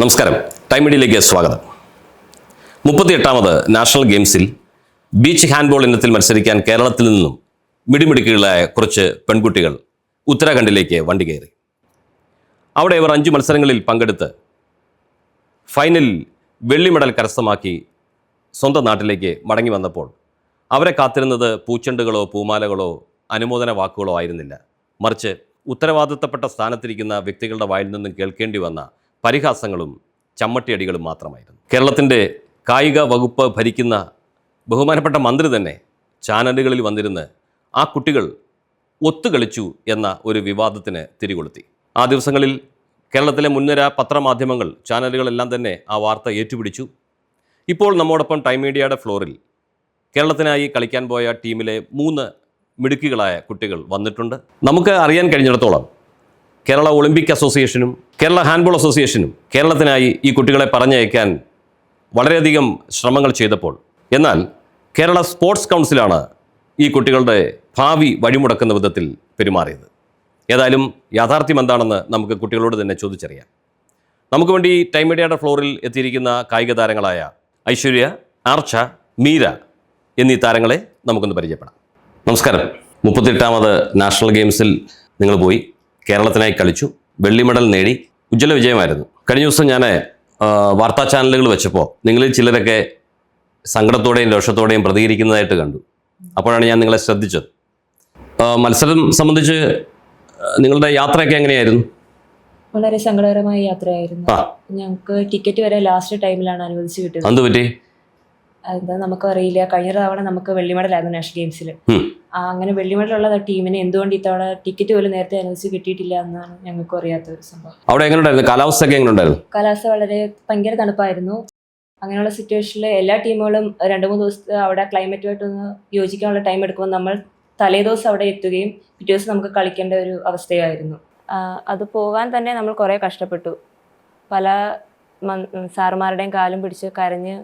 നമസ്കാരം. ടൈം മീഡിയയിലേക്ക് സ്വാഗതം. മുപ്പത്തിയെട്ടാമത് നാഷണൽ ഗെയിംസിൽ ബീച്ച് ഹാൻഡ്ബോൾ ഇനത്തിൽ മത്സരിക്കാൻ കേരളത്തിൽ നിന്നും മിടിമിടുക്കുകളായ കുറച്ച് പെൺകുട്ടികൾ ഉത്തരാഖണ്ഡിലേക്ക് വണ്ടി കയറി. അവിടെ ഇവർ അഞ്ച് മത്സരങ്ങളിൽ പങ്കെടുത്ത് ഫൈനലിൽ വെള്ളി മെഡൽ കരസ്ഥമാക്കി സ്വന്തം നാട്ടിലേക്ക് മടങ്ങി വന്നപ്പോൾ അവരെ കാത്തിരുന്നത് പൂച്ചെണ്ടുകളോ പൂമാലകളോ അനുമോദന വാക്കുകളോ ആയിരുന്നില്ല. മറിച്ച് ഉത്തരവാദിത്തപ്പെട്ട സ്ഥാനത്തിരിക്കുന്ന വ്യക്തികളുടെ വായിൽ നിന്നും കേൾക്കേണ്ടി വന്ന പരിഹാസങ്ങളും ചമ്മട്ടിയടികളും മാത്രമായിരുന്നു. കേരളത്തിന്റെ കായിക വകുപ്പ് ഭരിക്കുന്ന ബഹുമാനപ്പെട്ട മന്ത്രി തന്നെ ചാനലുകളിൽ വന്നിരുന്ന് ആ കുട്ടികൾ ഒത്തുകളിച്ചു എന്ന ഒരു വിവാദത്തിന് തിരികൊളുത്തി. ആ ദിവസങ്ങളിൽ കേരളത്തിലെ മുൻനിര പത്രമാധ്യമങ്ങൾ ചാനലുകളെല്ലാം തന്നെ ആ വാർത്ത ഏറ്റുപിടിച്ചു. ഇപ്പോൾ നമ്മോടൊപ്പം ടൈം മീഡിയയുടെ ഫ്ലോറിൽ കേരളത്തിനായി കളിക്കാൻ പോയ ടീമിലെ മൂന്ന് മിടുക്കികളായ കുട്ടികൾ വന്നിട്ടുണ്ട്. നമുക്ക് അറിയാൻ കഴിഞ്ഞിടത്തോളം കേരള ഒളിമ്പിക് അസോസിയേഷനും കേരള ഹാൻഡ്ബോൾ അസോസിയേഷനും കേരളത്തിനായി ഈ കുട്ടികളെ പറഞ്ഞയക്കാൻ വളരെയധികം ശ്രമങ്ങൾ ചെയ്തപ്പോൾ. എന്നാൽ കേരള സ്പോർട്സ് കൗൺസിലാണ് ഈ കുട്ടികളുടെ ഭാവി വഴിമുടക്കുന്ന വിധത്തിൽ പെരുമാറിയത്. ഏതായാലും യാഥാർത്ഥ്യം എന്താണെന്ന് നമുക്ക് കുട്ടികളോട് തന്നെ ചോദിച്ചറിയാം. നമുക്ക് വേണ്ടി ടൈം മീഡിയയുടെ ഫ്ലോറിൽ എത്തിയിരിക്കുന്ന കായിക താരങ്ങളായ ഐശ്വര്യ ആർച്ച മീര എന്നീ താരങ്ങളെ നമുക്കൊന്ന് പരിചയപ്പെടാം. നമസ്കാരം. മുപ്പത്തെട്ടാമത് നാഷണൽ ഗെയിംസിൽ നിങ്ങൾ പോയി. കേരളത്തിനായി കളിച്ചു വെള്ളി മെഡൽ നേടി ഉജ്ജ്വല വിജയമായിരുന്നു. കഴിഞ്ഞ ദിവസം ഞാൻ വാർത്താ ചാനലുകൾ വെച്ചപ്പോൾ നിങ്ങളിൽ ചിലരൊക്കെ സങ്കടത്തോടെയും രോഷത്തോടെയും പ്രതികരിക്കുന്നതായിട്ട് കണ്ടു. അപ്പോഴാണ് ഞാൻ നിങ്ങളെ ശ്രദ്ധിച്ചത്. മത്സരം സംബന്ധിച്ച് നിങ്ങളുടെ യാത്രയൊക്കെ എങ്ങനെയായിരുന്നു? വളരെ സങ്കടകരമായ യാത്രയായിരുന്നു. ഞങ്ങൾക്ക് ടിക്കറ്റ് വരെ ലാസ്റ്റ് ടൈമിലാണ് അനുവദിച്ചു കിട്ടിയത്. എന്ത് പറ്റി അറിയില്ല നമുക്കറിയില്ല. കഴിഞ്ഞ തവണ നമുക്ക് വെള്ളിമെഡലായിരുന്നു നാഷണൽ ഗെയിംസിൽ. അങ്ങനെ വെള്ളിമെഡലുള്ള ടീമിന് എന്തുകൊണ്ട് ഇത്തവണ ടിക്കറ്റ് പോലും നേരത്തെ അനൗൺസ് കിട്ടിയിട്ടില്ല എന്നാണ് ഞങ്ങൾക്ക് അറിയാത്ത ഒരു സംഭവം. അവിടെ എങ്ങനെ ഉണ്ടായിരുന്നു? കാലാവസ്ഥ ഒക്കെ എങ്ങനെ ഉണ്ടായിരുന്നു? കാലാവസ്ഥ വളരെ ഭയങ്കര തണുപ്പായിരുന്നു. അങ്ങനെയുള്ള സിറ്റുവേഷനിൽ എല്ലാ ടീമുകളും രണ്ട് മൂന്ന് ദിവസത്തെ അവിടെ ക്ലൈമറ്റുമായിട്ടൊന്ന് യോജിക്കാനുള്ള ടൈം എടുക്കുമ്പോൾ നമ്മൾ തലേദിവസം അവിടെ എത്തുകയും പിറ്റേ ദിവസം നമുക്ക് കളിക്കേണ്ട ഒരു അവസ്ഥയായിരുന്നു. അത് പോകാൻ തന്നെ നമ്മൾ കുറേ കഷ്ടപ്പെട്ടു. പല സാറുമാരുടെയും കാലും പിടിച്ച് കരഞ്ഞ്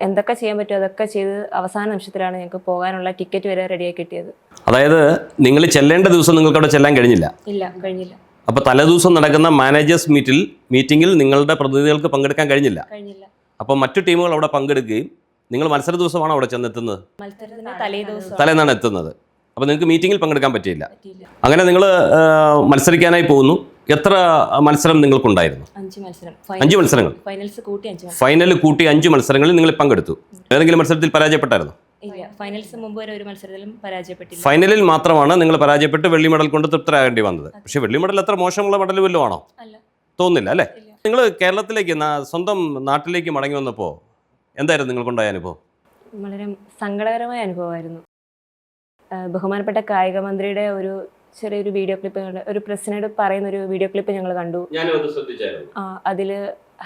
എന്തൊക്കെ ചെയ്യാൻ പറ്റുമോ അതൊക്കെ ചെയ്ത് അവസാന നിമിഷത്തിലാണ് ഞങ്ങൾക്ക് പോകാനുള്ള ടിക്കറ്റ് വരെ റെഡിയായി കിട്ടിയത്. അതായത് നിങ്ങൾ ചെല്ലേണ്ട ദിവസം നിങ്ങൾക്ക് അവിടെ ചെല്ലാൻ കഴിഞ്ഞില്ല? ഇല്ല കഴിഞ്ഞില്ല. അപ്പോൾ തലേദിവസം നടക്കുന്ന മാനേജേഴ്സ് മീറ്റിൽ മീറ്റിംഗിൽ നിങ്ങളുടെ പ്രതിനിധികൾക്ക് പങ്കെടുക്കാൻ കഴിഞ്ഞില്ല? കഴിഞ്ഞില്ല. അപ്പോൾ മറ്റു ടീമുകൾ അവിടെ പങ്കെടുക്കുകയും നിങ്ങൾ മത്സര ദിവസമാണ് അവിടെ ചെന്നെത്തുന്നത്? മത്സരത്തിന് തലേ ദിവസം തലേന്നാണ് എത്തുന്നത്. അപ്പോൾ നിങ്ങൾക്ക് മീറ്റിംഗിൽ പങ്കെടുക്കാൻ പറ്റിയില്ല. പറ്റിയില്ല. അങ്ങനെ നിങ്ങൾ മത്സരിക്കാനായി പോകുന്നു. എത്ര മത്സരം നിങ്ങൾക്കുണ്ടായിരുന്നു? അഞ്ച് മത്സരം. അഞ്ച് മത്സരങ്ങൾ? ഫൈനൽ കൂട്ടി അഞ്ച് മത്സരങ്ങളിൽ നിങ്ങൾ പങ്കെടുത്തു. ഏതെങ്കിലും മത്സരത്തിൽ പരാജയപ്പെട്ടായിരുന്നു? ഫൈനൽസ് മുമ്പ് വരെ ഒരു മത്സരത്തിലും പരാജയപ്പെട്ടില്ല. ഫൈനലിൽ മാത്രമാണ് നിങ്ങൾ പരാജയപ്പെട്ട് വെള്ളി മെഡൽ കൊണ്ട് തൃപ്തരാകേണ്ടി വന്നത്. പക്ഷെ വെള്ളി മെഡൽ എത്ര മോശമുള്ള മെഡൽ വല്ലതും ആണോ? തോന്നില്ല അല്ലേ? നിങ്ങൾ കേരളത്തിലേക്ക് സ്വന്തം നാട്ടിലേക്ക് മടങ്ങി വന്നപ്പോൾ എന്തായിരുന്നു നിങ്ങൾക്കുണ്ടായ അനുഭവം? വളരെ സങ്കടകരമായ അനുഭവമായിരുന്നു. ബഹുമാനപ്പെട്ട കായിക മന്ത്രിയുടെ ഒരു ചെറിയൊരു വീഡിയോ ക്ലിപ്പ് ഒരു പ്രസിനോട് പറയുന്ന ഒരു വീഡിയോ ക്ലിപ്പ് ഞങ്ങൾ കണ്ടു അതിൽ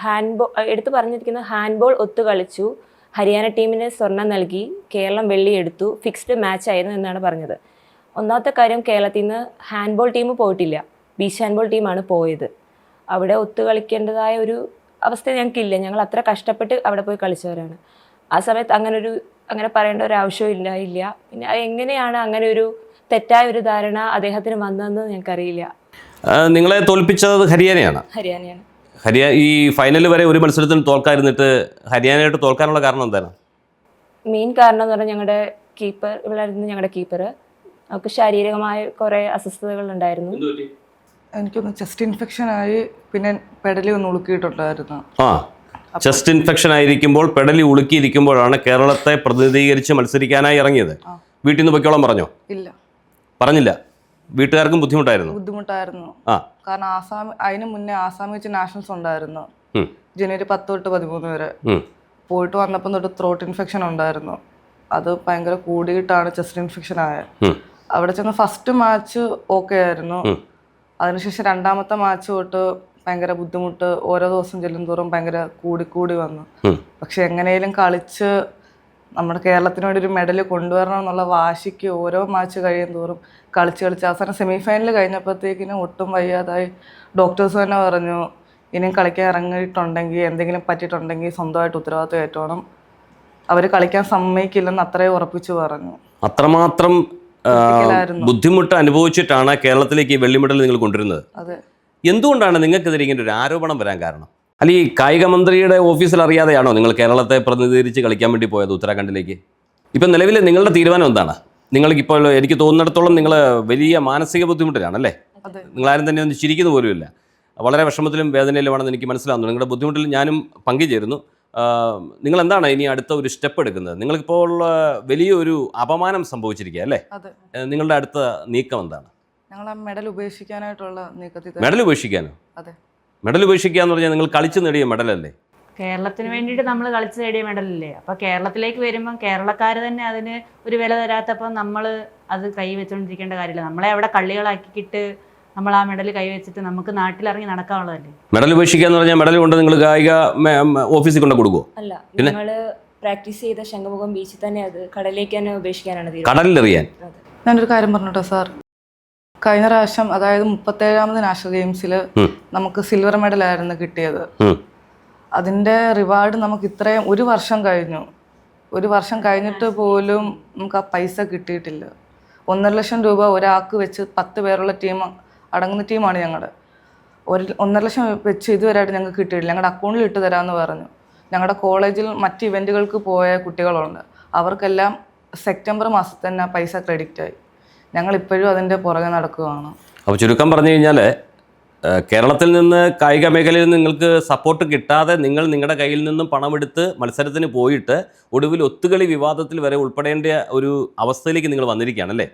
ഹാൻഡ്ബോൾ എടുത്തു പറഞ്ഞിരിക്കുന്ന ഹാൻഡ്ബോൾ ഒത്തു കളിച്ചു. ഹരിയാന ടീമിന് സ്വർണം നൽകി കേരളം വെള്ളി എടുത്തു ഫിക്സ്ഡ് മാച്ച് ആയിരുന്നു എന്നാണ് പറഞ്ഞത്. ഒന്നാമത്തെ കാര്യം കേരളത്തിൽ നിന്ന് ഹാൻഡ്ബോൾ ടീം പോയിട്ടില്ല ബീച്ച് ഹാൻഡ്ബോൾ ടീമാണ് പോയത്. അവിടെ ഒത്തു കളിക്കേണ്ടതായ ഒരു അവസ്ഥ ഞങ്ങൾക്കില്ല. ഞങ്ങൾ അത്ര കഷ്ടപ്പെട്ട് അവിടെ പോയി കളിച്ചവരാണ്. ആ സമയത്ത് അങ്ങനെ ഒരു അങ്ങനെ പറയേണ്ട ഒരു ആവശ്യവും ഇല്ല ഇല്ല. പിന്നെ എങ്ങനെയാണ് അങ്ങനെ ഒരു തെറ്റായ ഒരു ധാരണ അദ്ദേഹത്തിന് വന്നതെന്ന് ഞങ്ങൾക്കറിയില്ല. നിങ്ങളെ തോൽപ്പിച്ചത് ഹരിയാനയാണ്. ഹരിയാനയാണ്. ഹരിയാന ഈ ഫൈനൽ വരെ ഒരു മത്സരത്തിൽ തോൽക്കാതിരുന്നിട്ട് ഹരിയാനയായിട്ട് തോൽക്കാനുള്ള കാരണം എന്താണ്? മെയിൻ കാരണം എന്ന് പറഞ്ഞാൽ ഞങ്ങളുടെ കീപ്പർ ഇവളായിരുന്നു ഞങ്ങളുടെ കീപ്പർ അവർക്ക് ശാരീരികമായ കുറേ അസ്വസ്ഥതകൾ ഉണ്ടായിരുന്നു. എനിക്കൊന്ന് ചെസ്റ്റ് ഇൻഫെക്ഷൻ ആയി പിന്നെ പെടലി ഒന്ന് ഉളുക്കിയിട്ടുണ്ടായിരുന്നു. ആ ചെസ്റ്റ് ഇൻഫെക്ഷൻ ആയിരിക്കുമ്പോൾ പെടലി ഉളുക്കിയിരിക്കുമ്പോഴാണ് കേരളത്തെ പ്രതിനിധീകരിച്ച് മത്സരിക്കാനായി ഇറങ്ങിയത്. വീട്ടിൽ നിന്ന് പൊയ്ക്കോളം പറഞ്ഞോ? ഇല്ല. പറഞ്ഞില്ല. വീട്ടുകാർക്കും ബുദ്ധിമുട്ടായിരുന്നു. ബുദ്ധിമുട്ടായിരുന്നു. ആ. കാരണം ആസാം അതിന് മുന്നേ ആസാം വെച്ച് നാഷണൽസ് ഉണ്ടായിരുന്നു. ജനുവരി പത്ത് തൊട്ട് പതിമൂന്ന് വരെ. പോയിട്ട് വന്നപ്പം തൊട്ട് ത്രോട്ട് ഇൻഫെക്ഷൻ ഉണ്ടായിരുന്നു. അത് ഭയങ്കര കൂടിയിട്ടാണ് ചെസ്റ്റ് ഇൻഫെക്ഷൻ ആയത്. അവിടെ ചെന്ന് ഫസ്റ്റ് മാച്ച് ഓക്കെ ആയിരുന്നു. അതിനുശേഷം രണ്ടാമത്തെ മാച്ച് തൊട്ട് ഭയങ്കര ബുദ്ധിമുട്ട്. ഓരോ ദിവസം ചെല്ലും തോറും ഭയങ്കര കൂടിക്കൂടി വന്നു. പക്ഷെ എങ്ങനെയും കളിച്ച് നമ്മുടെ കേരളത്തിന് വേണ്ടി ഒരു മെഡൽ കൊണ്ടുവരണം എന്നുള്ള വാശിക്ക് ഓരോ മാച്ച് കഴിയും തോറും കളിച്ച് കളിച്ച് അവസാനം സെമി ഫൈനൽ കഴിഞ്ഞപ്പോഴത്തേക്കിനും ഒട്ടും വയ്യാതായി. ഡോക്ടേഴ്സ് തന്നെ പറഞ്ഞു ഇനിയും കളിക്കാൻ ഇറങ്ങിയിട്ടുണ്ടെങ്കിൽ എന്തെങ്കിലും പറ്റിയിട്ടുണ്ടെങ്കിൽ സ്വന്തമായിട്ട് ഉത്തരവാദിത്വം ഏറ്റോണം. അവർ കളിക്കാൻ സമ്മതിക്കില്ലെന്ന് അത്രയും ഉറപ്പിച്ചു പറഞ്ഞു. അത്രമാത്രം ബുദ്ധിമുട്ട് അനുഭവിച്ചിട്ടാണ് കേരളത്തിലേക്ക് ഈ വെള്ളി മെഡൽ നിങ്ങൾ കൊണ്ടുവരുന്നത്. അതെ. എന്തുകൊണ്ടാണ് നിങ്ങൾക്കെതിരെ ഇങ്ങനെ ഒരു ആരോപണം വരാൻ കാരണം? അല്ല ഈ കായിക മന്ത്രിയുടെ ഓഫീസിൽ അറിയാതെയാണോ നിങ്ങൾ കേരളത്തെ പ്രതിനിധീകരിച്ച് കളിക്കാൻ വേണ്ടി പോയത് ഉത്തരാഖണ്ഡിലേക്ക്? ഇപ്പം നിലവിൽ നിങ്ങളുടെ തീരുമാനം എന്താണ്? നിങ്ങൾക്കിപ്പോൾ എനിക്ക് തോന്നുന്നിടത്തോളം നിങ്ങൾ വലിയ മാനസിക ബുദ്ധിമുട്ടിലാണല്ലേ? നിങ്ങളാരും തന്നെ ഒന്ന് ചിരിക്കുന്ന പോലുമില്ല. വളരെ വിഷമത്തിലും വേദനയിലുമാണെന്ന് എനിക്ക് മനസ്സിലാവുന്നു. നിങ്ങളുടെ ബുദ്ധിമുട്ടിൽ ഞാനും പങ്കുചേരുന്നു. നിങ്ങൾ എന്താണ് ഇനി അടുത്ത ഒരു സ്റ്റെപ്പ് എടുക്കുന്നത്? നിങ്ങൾക്കിപ്പോൾ വലിയൊരു അപമാനം സംഭവിച്ചിരിക്കുക അല്ലേ? നിങ്ങളുടെ അടുത്ത നീക്കം എന്താണ്? ഞങ്ങൾ മെഡൽ ഉപേക്ഷിക്കാനായിട്ടുള്ള നീക്കത്തിൽ മെഡൽ ഉപേക്ഷിക്കാനോ? അതെ. മെഡൽ ഉപേക്ഷിക്കുക എന്ന് പറഞ്ഞാൽ നിങ്ങൾ കളിച്ച് നേടിയ മെഡലല്ലേ? കേരളത്തിന് വേണ്ടിയിട്ട് നമ്മൾ കളിച്ച് നേടിയ മെഡലല്ലേ? അപ്പൊ കേരളത്തിലേക്ക് വരുമ്പോൾ കേരളക്കാർ തന്നെ അതിന് ഒരു വില തരാത്തപ്പോൾ നമ്മൾ അത് കൈ വെച്ചുകൊണ്ടിരിക്കേണ്ട കാര്യമില്ല. നമ്മളെ അവിടെ കള്ളികളാക്കിയിട്ട് നമ്മൾ ആ മെഡൽ കൈവച്ചിട്ട് നമുക്ക് നാട്ടിലിറങ്ങി നടക്കാനുള്ളതല്ലേ? മെഡൽ ഉപേക്ഷിക്കുക എന്ന് പറഞ്ഞാൽ മെഡൽ കൊണ്ട് നിങ്ങൾ കായിക ഓഫീസിൽ കൊണ്ട് കൊടുക്കുമോ അല്ല നിങ്ങൾ പ്രാക്ടീസ് ചെയ്ത ശംഖുമുഖം ബീച്ചിൽ തന്നെ അത് കടലിലേക്ക് തന്നെ ഉപേക്ഷിക്കാനാണ് തീരുമാനം. കടലിലെറിയാൻ. ഞാനൊരു കാര്യം പറഞ്ഞോട്ടോ സാർ. കഴിഞ്ഞ പ്രാവശ്യം അതായത് മുപ്പത്തേഴാമത് നാഷണൽ ഗെയിംസിൽ നമുക്ക് സിൽവർ മെഡൽ ആയിരുന്നു കിട്ടിയത്. അതിന്റെ റിവാർഡ് നമുക്ക് ഇത്രയും ഒരു വർഷം കഴിഞ്ഞു. ഒരു വർഷം കഴിഞ്ഞിട്ട് പോലും നമുക്ക് ആ പൈസ കിട്ടിയിട്ടില്ല. ഒന്നര ലക്ഷം രൂപ ഒരാൾക്ക് വെച്ച് പത്ത് പേരുള്ള ടീം അടങ്ങുന്ന ടീമാണ് ഞങ്ങളുടെ ഒരു ഒന്നര ലക്ഷം വെച്ച് ഇതുവരെയായിട്ട് ഞങ്ങൾക്ക് കിട്ടിയിട്ടില്ല. ഞങ്ങളുടെ അക്കൗണ്ടിൽ ഇട്ട് തരാമെന്ന് പറഞ്ഞു. ഞങ്ങളുടെ കോളേജിൽ മറ്റ് ഇവന്റുകൾക്ക് പോയ കുട്ടികളുണ്ട്. അവർക്കെല്ലാം സെപ്റ്റംബർ മാസത്തിൽ തന്നെ പൈസ ക്രെഡിറ്റ് ആയി ഞങ്ങൾ ഇപ്പോഴും അതിന്റെ പുറകെ നടക്കുകയാണ്. അപ്പോൾ ചുരുക്കം പറഞ്ഞു കഴിഞ്ഞാൽ കേരളത്തിൽ നിന്ന് കായിക മേഖലയിൽ നിന്ന് നിങ്ങൾക്ക് സപ്പോർട്ട് കിട്ടാതെ നിങ്ങൾ നിങ്ങളുടെ കയ്യിൽ നിന്നും പണമെടുത്ത് മത്സരത്തിന് പോയിട്ട് ഒടുവിൽ ഒത്തുകളി വിവാദത്തിൽ വരെ ഉൾപ്പെടേണ്ട ഒരു അവസ്ഥയിലേക്ക് നിങ്ങൾ വന്നിരിക്കുകയാണ് അല്ലേ?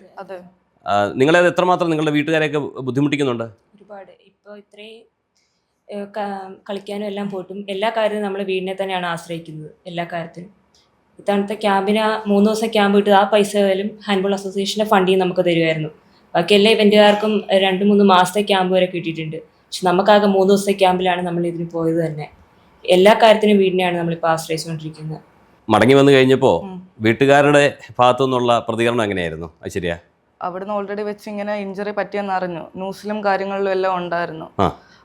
നിങ്ങളത് എത്രമാത്രം നിങ്ങളുടെ വീട്ടുകാരെയൊക്കെ ബുദ്ധിമുട്ടിക്കുന്നുണ്ട്? ഒരുപാട്. ഇപ്പോൾ ഇത്രയും കളിക്കാനും എല്ലാം പോയിട്ടും എല്ലാ കാര്യത്തിനും നമ്മൾ വീടിനെ തന്നെയാണ് ആശ്രയിക്കുന്നത് എല്ലാ കാര്യത്തിനും ഇത്തവണത്തെ ക്യാമ്പിന് ആ മൂന്ന് ദിവസം ക്യാമ്പ് കിട്ടുക ആ പൈസ പോലും ഹാൻഡ്ബോൾ അസോസിയേഷന്റെ ഫണ്ടിൽ നിന്ന് നമുക്ക് തരുമായിരുന്നു ബാക്കി എല്ലാ ഇവന്റുകാർക്കും രണ്ട് മൂന്ന് മാസത്തെ ക്യാമ്പ് വരെ കിട്ടിയിട്ടുണ്ട്. പക്ഷെ നമുക്കാകെ മൂന്ന് ദിവസത്തെ ക്യാമ്പിലാണ് നമ്മൾ ഇതിന് പോയത് തന്നെ. എല്ലാ കാര്യത്തിനും വീടിനെയാണ് നമ്മളിപ്പോൾ ആശ്രയിച്ചുകൊണ്ടിരിക്കുന്നത്. മടങ്ങി വന്നു കഴിഞ്ഞപ്പോൾ. വീട്ടുകാരുടെ ഭാഗത്തു നിന്നുള്ള പ്രതികരണം എങ്ങനെയായിരുന്നു? അത് ശരിയാ? അവിടുന്ന് ഓൾറെഡി വെച്ച് ഇങ്ങനെ ഇഞ്ചറി പറ്റിയെന്ന് അറിഞ്ഞു. ന്യൂസിലും കാര്യങ്ങളിലും എല്ലാം ഉണ്ടായിരുന്നു.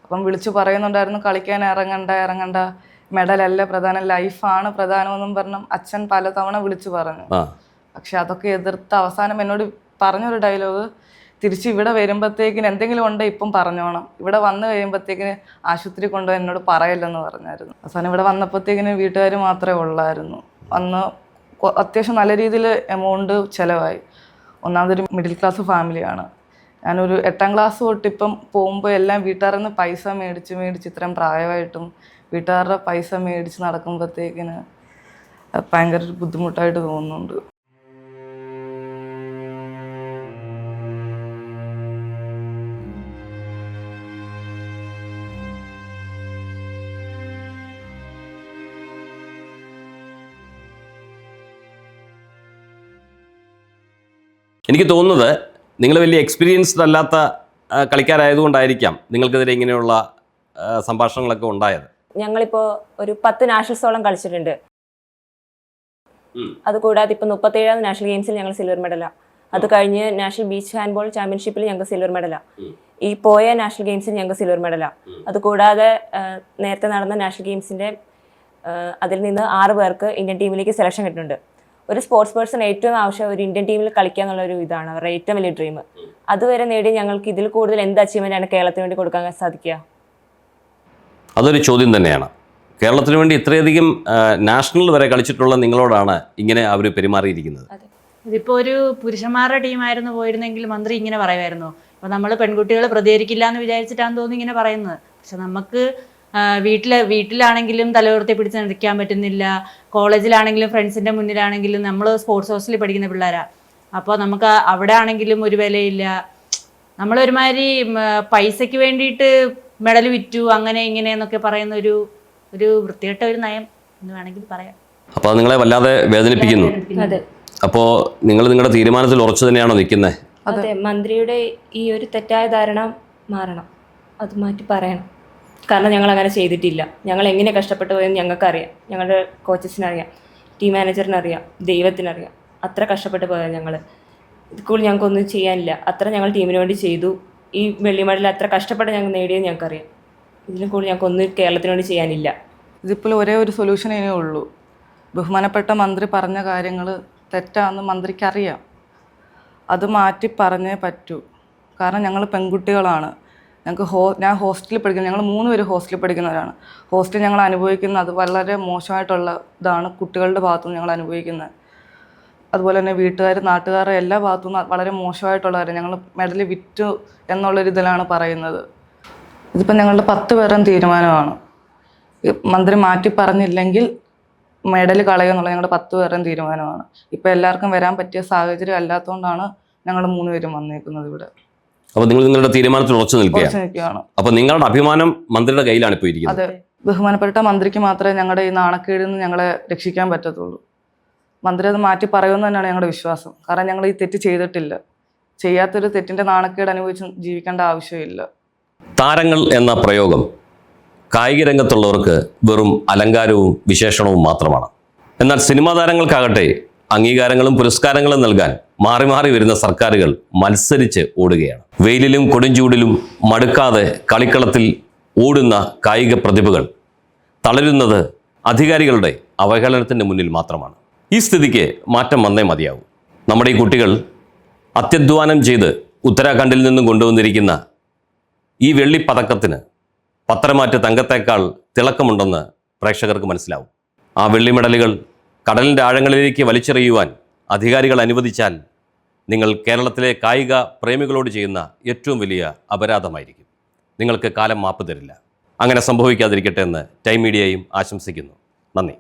അപ്പം വിളിച്ചു പറയുന്നുണ്ടായിരുന്നു കളിക്കാൻ ഇറങ്ങണ്ട ഇറങ്ങണ്ട. മെഡലല്ല പ്രധാനം ലൈഫാണ് പ്രധാനമെന്നും പറഞ്ഞു അച്ഛൻ പലതവണ വിളിച്ചു പറഞ്ഞു. പക്ഷെ അതൊക്കെ എതിർത്ത് അവസാനം എന്നോട് പറഞ്ഞൊരു ഡയലോഗ് തിരിച്ച് ഇവിടെ വരുമ്പോഴത്തേക്കിന് എന്തെങ്കിലും ഉണ്ടോ ഇപ്പം പറഞ്ഞോണം. ഇവിടെ വന്നു കഴിയുമ്പോഴത്തേക്കിന് ആശുപത്രി കൊണ്ടുപോയി എന്നോട് പറയില്ലെന്ന് പറഞ്ഞായിരുന്നു. അവസാനം ഇവിടെ വന്നപ്പോഴത്തേക്കിന് വീട്ടുകാർ മാത്രമേ ഉള്ളായിരുന്നു. അന്ന് അത്യാവശ്യം നല്ല രീതിയിൽ എമൗണ്ട് ചിലവായി. ഒന്നാമതൊരു മിഡിൽ ക്ലാസ് ഫാമിലിയാണ് ഞാനൊരു എട്ടാം ക്ലാസ് തൊട്ട് ഇപ്പം പോകുമ്പോൾ എല്ലാം വീട്ടുകാരിൽ നിന്ന് പൈസ മേടിച്ച് മേടിച്ച് ഇത്രയും പ്രായമായിട്ടും വീട്ടുകാരുടെ പൈസ മേടിച്ച് നടക്കുമ്പോഴത്തേക്കിന് ഭയങ്കര ബുദ്ധിമുട്ടായിട്ട് തോന്നുന്നുണ്ട്. എനിക്ക് തോന്നുന്നത് നിങ്ങൾ വലിയ എക്സ്പീരിയൻസ്ഡ് അല്ലാത്ത കളിക്കാരായതുകൊണ്ടായിരിക്കാം നിങ്ങൾക്കെതിരെ ഇങ്ങനെയുള്ള സംഭാഷണങ്ങളൊക്കെ ഉണ്ടായത്. ഞങ്ങളിപ്പോൾ ഒരു പത്ത് നാഷണൽസോളം കളിച്ചിട്ടുണ്ട്. അതുകൂടാതെ മുപ്പത്തി മുപ്പത്തേഴാം നാഷണൽ ഗെയിംസിൽ ഞങ്ങൾ സിൽവർ മെഡലാണ് അത് കഴിഞ്ഞ് നാഷണൽ ബീച്ച് ഹാൻഡ്ബോൾ ചാമ്പ്യൻഷിപ്പിൽ ഞങ്ങൾക്ക് സിൽവർ മെഡലാണ് ഈ പോയ നാഷണൽ ഗെയിംസിൽ ഞങ്ങൾക്ക് സിൽവർ മെഡലാണ് അത് അതുകൂടാതെ നേരത്തെ നടന്ന നാഷണൽ ഗെയിംസിന്റെ അതിൽ നിന്ന് ആറ് പേർക്ക് ഇന്ത്യൻ ടീമിലേക്ക് സെലക്ഷൻ കിട്ടുന്നുണ്ട്. ഒരു സ്പോർട്സ് പേഴ്സൺ ഏറ്റവും ആവശ്യം ഒരു ഇന്ത്യൻ ടീമിൽ കളിക്കുക എന്നുള്ള ഒരു ഇതാണ്. അവരുടെ ഏറ്റവും വലിയ ഡ്രീം അതുവരെ നേടി ഞങ്ങൾക്ക് ഇതിൽ കൂടുതൽ എന്ത് അച്ചീവ്മെന്റ് ആണ് കേരളത്തിന് വേണ്ടി കൊടുക്കാൻ സാധിക്കുക? അതൊരു ചോദ്യം തന്നെയാണ്. കേരളത്തിന് വേണ്ടി ഇത്രയധികം നാഷണൽ വരെ കളിച്ചിട്ടുള്ള നിങ്ങളോടാണ് ഇങ്ങനെ അവർ പെരുമാറിയിരിക്കുന്നത്. ഇതിപ്പോൾ ഒരു പുരുഷന്മാരുടെ ടീമായിരുന്നു പോയിരുന്നെങ്കിൽ മന്ത്രി ഇങ്ങനെ പറയുമായിരുന്നു. അപ്പോൾ നമ്മൾ പെൺകുട്ടികൾ പ്രതികരിക്കില്ല എന്ന് വിചാരിച്ചിട്ടാന്ന് തോന്നി ഇങ്ങനെ പറയുന്നത്. പക്ഷെ നമുക്ക് വീട്ടിലെ വീട്ടിലാണെങ്കിലും തലയുയർത്തി പിടിച്ച് നിൽക്കാൻ പറ്റുന്നില്ല. കോളേജിലാണെങ്കിലും ഫ്രണ്ട്സിന്റെ മുന്നിലാണെങ്കിലും നമ്മൾ സ്പോർട്സ് ഹോസ്റ്റലിൽ പഠിക്കുന്ന പിള്ളേരാണ് അപ്പോൾ നമുക്ക് അവിടെ ആണെങ്കിലും ഒരു വിലയില്ല. നമ്മളൊരുമാതിരി പൈസയ്ക്ക് വേണ്ടിയിട്ട് മെഡൽ വിറ്റു അങ്ങനെ ഇങ്ങനെ എന്നൊക്കെ പറയുന്ന ഒരു ഒരു വൃത്തികെട്ട ഒരു നയം എന്ന് വേണമെങ്കിൽ പറയാം. അപ്പോൾ അത് നിങ്ങളെ വല്ലാതെ വേദനിപ്പിക്കുന്നു. അതെ. അപ്പോൾ നിങ്ങൾ നിങ്ങളുടെ തീരുമാനത്തിൽ ഉറച്ചു തന്നെയാണോ നിൽക്കുന്നത് അതെ മന്ത്രിയുടെ ഈ ഒരു തെറ്റായ ധാരണ മാറണം. അത് മാറ്റി പറയണം. കാരണം ഞങ്ങൾ അങ്ങനെ ചെയ്തിട്ടില്ല. ഞങ്ങൾ എങ്ങനെ കഷ്ടപ്പെട്ടു പോയെന്ന് ഞങ്ങൾക്കറിയാം. ഞങ്ങളുടെ കോച്ചസിനറിയാം. ടീം മാനേജറിനറിയാം. ദൈവത്തിനറിയാം. അത്ര കഷ്ടപ്പെട്ട് പോയത് ഞങ്ങൾ ഇത് കൂടുതൽ ഞങ്ങൾക്കൊന്നും ചെയ്യാനില്ല. അത്ര ഞങ്ങൾ ടീമിന് വേണ്ടി ചെയ്തു. ഈ വെള്ളിമടൽ അത്ര കഷ്ടപ്പെട്ട് ഞങ്ങൾ നേടിയത് ഞങ്ങൾക്കറിയാം ഇതിലും കൂടുതൽ ഞങ്ങൾക്കൊന്നും കേരളത്തിന് വേണ്ടി ചെയ്യാനില്ല. ഇതിപ്പോൾ ഒരേ ഒരു സൊല്യൂഷൻ ഇനിയേ ഉള്ളൂ. ബഹുമാനപ്പെട്ട മന്ത്രി പറഞ്ഞ കാര്യങ്ങൾ തെറ്റാണെന്ന് മന്ത്രിക്ക് അറിയാം അത് മാറ്റി പറഞ്ഞേ പറ്റൂ. കാരണം ഞങ്ങൾ പെൺകുട്ടികളാണ്. ഞങ്ങൾക്ക് ഹോ ഞാൻ ഹോസ്റ്റലിൽ പഠിക്കുന്ന ഞങ്ങൾ മൂന്ന് പേര് ഹോസ്റ്റലിൽ പഠിക്കുന്നവരാണ്. ഹോസ്റ്റലിൽ ഞങ്ങൾ അനുഭവിക്കുന്നത് വളരെ മോശമായിട്ടുള്ള ഇതാണ് കുട്ടികളുടെ ഭാഗത്തുനിന്ന് ഞങ്ങൾ അനുഭവിക്കുന്നത്. അതുപോലെ തന്നെ വീട്ടുകാർ നാട്ടുകാർ എല്ലാ ഭാഗത്തു വളരെ മോശമായിട്ടുള്ള കാര്യം. ഞങ്ങൾ മെഡൽ വിറ്റു എന്നുള്ളൊരു ഇതിലാണ് പറയുന്നത്. ഇതിപ്പോൾ ഞങ്ങളുടെ പത്ത് പേരും തീരുമാനമാണ്. മന്ത്രി മാറ്റി പറഞ്ഞില്ലെങ്കിൽ മെഡൽ കളയുക എന്നുള്ള ഞങ്ങളുടെ പത്ത് പേരും തീരുമാനമാണ്. ഇപ്പോൾ എല്ലാവർക്കും വരാൻ പറ്റിയ സാഹചര്യം അല്ലാത്തതുകൊണ്ടാണ് ഞങ്ങൾ മൂന്ന് പേരും വന്നേക്കുന്നത് ഇവിടെ. അപ്പോൾ നിങ്ങൾ നിങ്ങളുടെ തീരുമാനത്തിൽ ഉറച്ചു നിൽക്കുകയാണ്. അപ്പോൾ നിങ്ങളുടെ അഭിമാനം മന്ത്രിയുടെ കയ്യിലാണ് ഇപ്പോൾ ഇരിക്കുന്നത്. അതെ. ബഹുമാനപ്പെട്ട മന്ത്രിക്ക് മാത്രമേ ഞങ്ങളുടെ ഈ നാണക്കേടിൽ നിന്ന് ഞങ്ങളെ രക്ഷിക്കാൻ പറ്റത്തുള്ളൂ. മന്ത്രി അത് മാറ്റി പറയുമെന്ന് തന്നെയാണ് ഞങ്ങളുടെ വിശ്വാസം. കാരണം ഞങ്ങൾ ഈ തെറ്റ് ചെയ്തിട്ടില്ല. ചെയ്യാത്തൊരു തെറ്റിന്റെ നാണക്കേട് അനുഭവിച്ച് ജീവിക്കേണ്ട ആവശ്യമില്ല. താരങ്ങൾ എന്ന പ്രയോഗം കായിക രംഗത്തുള്ളവർക്ക് വെറും അലങ്കാരവും വിശേഷണവും മാത്രമാണ്. എന്നാൽ സിനിമാ താരങ്ങൾക്കാകട്ടെ അംഗീകാരങ്ങളും പുരസ്കാരങ്ങളും നൽകാൻ മാറി മാറി വരുന്ന സർക്കാരുകൾ മത്സരിച്ച് ഓടുകയാണ്. വെയിലിലും കൊടുംചൂടിലും മടുക്കാതെ കളിക്കളത്തിൽ ഓടുന്ന കായിക പ്രതിഭകൾ തളരുന്നത് അധികാരികളുടെ അവഹേളനത്തിന്റെ മുന്നിൽ മാത്രമാണ്. ഈ സ്ഥിതിക്ക് മാറ്റം വന്നേ മതിയാവും. നമ്മുടെ ഈ കുട്ടികൾ അത്യധ്വാനം ചെയ്ത് ഉത്തരാഖണ്ഡിൽ നിന്നും കൊണ്ടുവന്നിരിക്കുന്ന ഈ വെള്ളിപ്പതക്കത്തിന് പത്രമാറ്റ തങ്കത്തേക്കാൾ തിളക്കമുണ്ടെന്ന് പ്രേക്ഷകർക്ക് മനസ്സിലാവും. ആ വെള്ളി മെഡലുകൾ കടലിന്റെ ആഴങ്ങളിലേക്ക് വലിച്ചെറിയുവാൻ അധികാരികൾ അനുവദിച്ചാൽ നിങ്ങൾ കേരളത്തിലെ കായിക പ്രേമികളോട് ചെയ്യുന്ന ഏറ്റവും വലിയ അപരാധമായിരിക്കും. നിങ്ങൾക്ക് കാലം മാപ്പ് തരില്ല. അങ്ങനെ സംഭവിക്കാതിരിക്കട്ടെ എന്ന് ടൈം മീഡിയയും ആശംസിക്കുന്നു. നന്ദി.